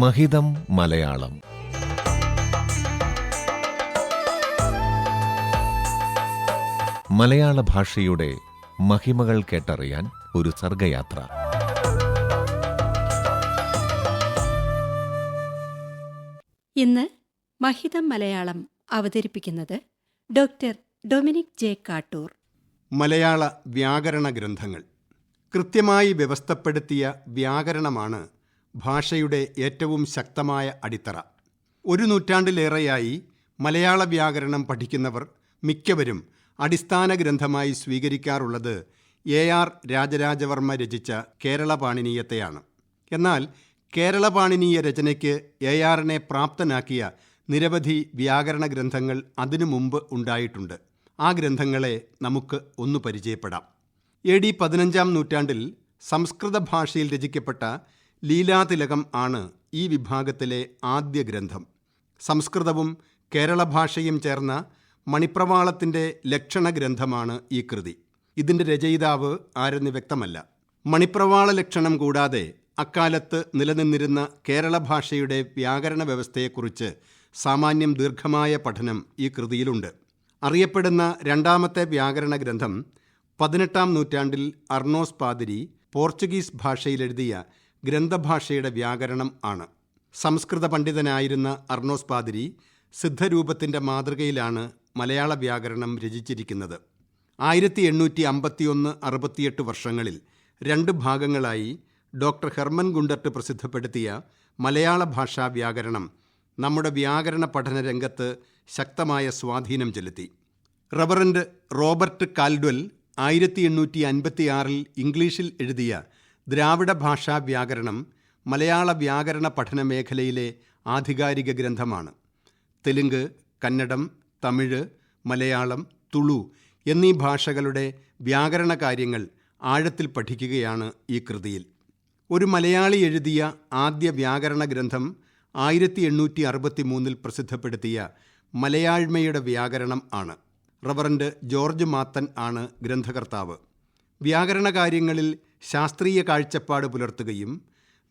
മഹിതം മലയാളം. മലയാള ഭാഷയുടെ മഹിമകൾ കേട്ടറിയാൻ ഒരു സർഗയാത്ര. ഇന്ന് മഹിതം മലയാളം അവതരിപ്പിക്കുന്നത് ഡോക്ടർ ഡൊമിനിക് ജെ കാട്ടൂർ. മലയാള വ്യാകരണ ഗ്രന്ഥങ്ങൾ കൃത്യമായി വ്യവസ്ഥപ്പെടുത്തിയ വ്യാകരണമാണ് ഭാഷയുടെ ഏറ്റവും ശക്തമായ അടിത്തറ. ഒരു നൂറ്റാണ്ടിലേറെയായി മലയാള വ്യാകരണം പഠിക്കുന്നവർ മിക്കവരും അടിസ്ഥാന ഗ്രന്ഥമായി സ്വീകരിക്കാറുള്ളത് എ ആർ രാജരാജവർമ്മ രചിച്ച കേരള പാണിനീയത്തെയാണ് എന്നാൽ കേരള പാണിനീയ രചനയ്ക്ക് എ ആറിനെ പ്രാപ്തനാക്കിയ നിരവധി വ്യാകരണ ഗ്രന്ഥങ്ങൾ അതിനു മുമ്പ് ഉണ്ടായിട്ടുണ്ട്. ആ ഗ്രന്ഥങ്ങളെ നമുക്ക് ഒന്ന് പരിചയപ്പെടാം. എ ഡി പതിനഞ്ചാം നൂറ്റാണ്ടിൽ സംസ്കൃത ഭാഷയിൽ രചിക്കപ്പെട്ട ലീലാതിലകം ആണ് ഈ വിഭാഗത്തിലെ ആദ്യ ഗ്രന്ഥം. സംസ്കൃതവും കേരള ഭാഷയും ചേർന്ന മണിപ്രവാളത്തിന്റെ ലക്ഷണ ഗ്രന്ഥമാണ് ഈ കൃതി. ഇതിന്റെ രചയിതാവ് ആരെന്ന് വ്യക്തമല്ല. മണിപ്രവാള ലക്ഷണം കൂടാതെ അക്കാലത്ത് നിലനിന്നിരുന്ന കേരള ഭാഷയുടെ വ്യാകരണ വ്യവസ്ഥയെക്കുറിച്ച് സാമാന്യം ദീർഘമായ പഠനം ഈ കൃതിയിലുണ്ട്. അറിയപ്പെടുന്ന രണ്ടാമത്തെ വ്യാകരണ ഗ്രന്ഥം പതിനെട്ടാം നൂറ്റാണ്ടിൽ അർണോസ് പാതിരി പോർച്ചുഗീസ് ഭാഷയിലെഴുതിയ ഗ്രന്ഥഭാഷയുടെ വ്യാകരണം ആണ്. സംസ്കൃത പണ്ഡിതനായിരുന്ന അർണോസ് പാതിരി സിദ്ധരൂപത്തിന്റെ മാതൃകയിലാണ് മലയാള വ്യാകരണം രചിച്ചിരിക്കുന്നത്. ആയിരത്തി എണ്ണൂറ്റി അമ്പത്തിയൊന്ന് അറുപത്തിയെട്ട് വർഷങ്ങളിൽ രണ്ട് ഭാഗങ്ങളായി ഡോക്ടർ ഹെർമൻ ഗുണ്ടർട്ട് പ്രസിദ്ധപ്പെടുത്തിയ മലയാള ഭാഷാ വ്യാകരണം നമ്മുടെ വ്യാകരണ പഠന രംഗത്ത് ശക്തമായ സ്വാധീനം ചെലുത്തി. റവറൻഡ് റോബർട്ട് കാൽഡ്വൽ ആയിരത്തി എണ്ണൂറ്റി അൻപത്തിയാറിൽ ഇംഗ്ലീഷിൽ എഴുതിയ ദ്രാവിഡ ഭാഷാ വ്യാകരണം മലയാള വ്യാകരണ പഠന മേഖലയിലെ ആധികാരിക ഗ്രന്ഥമാണ് തെലുങ്ക് കന്നഡം തമിഴ് മലയാളം തുളു എന്നീ ഭാഷകളുടെ വ്യാകരണ കാര്യങ്ങൾ ആഴത്തിൽ പഠിക്കുകയാണ് ഈ കൃതിയിൽ. ഒരു മലയാളി എഴുതിയ ആദ്യ വ്യാകരണ ഗ്രന്ഥം ആയിരത്തി എണ്ണൂറ്റി അറുപത്തി മൂന്നിൽ പ്രസിദ്ധപ്പെടുത്തിയ മലയാഴ്മയുടെ വ്യാകരണം ആണ്. റവറൻഡ് ജോർജ് മാത്തൻ ആണ് ഗ്രന്ഥകർത്താവ്. വ്യാകരണ കാര്യങ്ങളിൽ ശാസ്ത്രീയ കാഴ്ചപ്പാട് പുലർത്തുകയും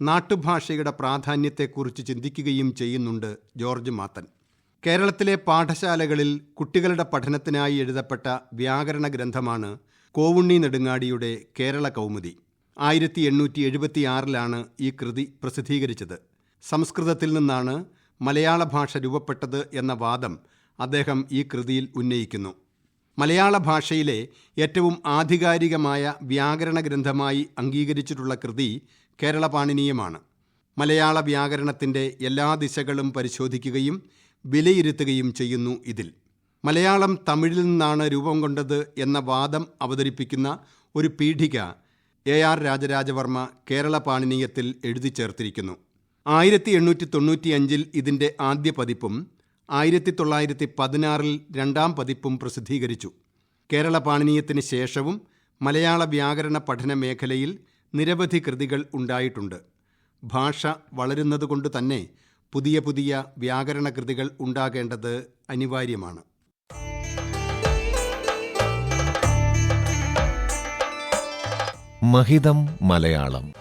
നാട്ടുഭാഷയുടെ പ്രാധാന്യത്തെക്കുറിച്ച് ചിന്തിക്കുകയും ചെയ്യുന്നുണ്ട് ജോർജ് മാത്തൻ. കേരളത്തിലെ പാഠശാലകളിൽ കുട്ടികളുടെ പഠനത്തിനായി എഴുതപ്പെട്ട വ്യാകരണ ഗ്രന്ഥമാണ് കോവുണ്ണി നെടുങ്ങാടിയുടെ കേരള കൗമുദി. ആയിരത്തി എണ്ണൂറ്റി എഴുപത്തിയാറിലാണ് ഈ കൃതി പ്രസിദ്ധീകരിച്ചത്. സംസ്കൃതത്തിൽ നിന്നാണ് മലയാള ഭാഷ രൂപപ്പെട്ടത് എന്ന വാദം അദ്ദേഹം ഈ കൃതിയിൽ ഉന്നയിക്കുന്നു. മലയാള ഭാഷയിലെ ഏറ്റവും ആധികാരികമായ വ്യാകരണ ഗ്രന്ഥമായി അംഗീകരിച്ചിട്ടുള്ള കൃതി കേരള പാണിനീയമാണ് മലയാള വ്യാകരണത്തിന്റെ എല്ലാ ദിശകളും പരിശോധിക്കുകയും വിലയിരുത്തുകയും ചെയ്യുന്നു ഇതിൽ. മലയാളം തമിഴിൽ നിന്നാണ് രൂപം കൊണ്ടത് എന്ന വാദം അവതരിപ്പിക്കുന്ന ഒരു പീഠിക എ ആർ രാജരാജവർമ്മ കേരള പാണിനീയത്തിൽ എഴുതി ചേർത്തിരിക്കുന്നു. ആയിരത്തി എണ്ണൂറ്റി തൊണ്ണൂറ്റിയഞ്ചിൽ ഇതിന്റെ ആദ്യ പതിപ്പും ആയിരത്തി തൊള്ളായിരത്തി പതിനാറിൽ രണ്ടാം പതിപ്പും പ്രസിദ്ധീകരിച്ചു. കേരള പാണിനീയത്തിന് ശേഷവും മലയാള വ്യാകരണ പഠന മേഖലയിൽ നിരവധി കൃതികൾ ഉണ്ടായിട്ടുണ്ട്. ഭാഷ വളരുന്നതുകൊണ്ട് തന്നെ പുതിയ പുതിയ വ്യാകരണ കൃതികൾ ഉണ്ടാകേണ്ടത് അനിവാര്യമാണ്. മഹിതം മലയാളം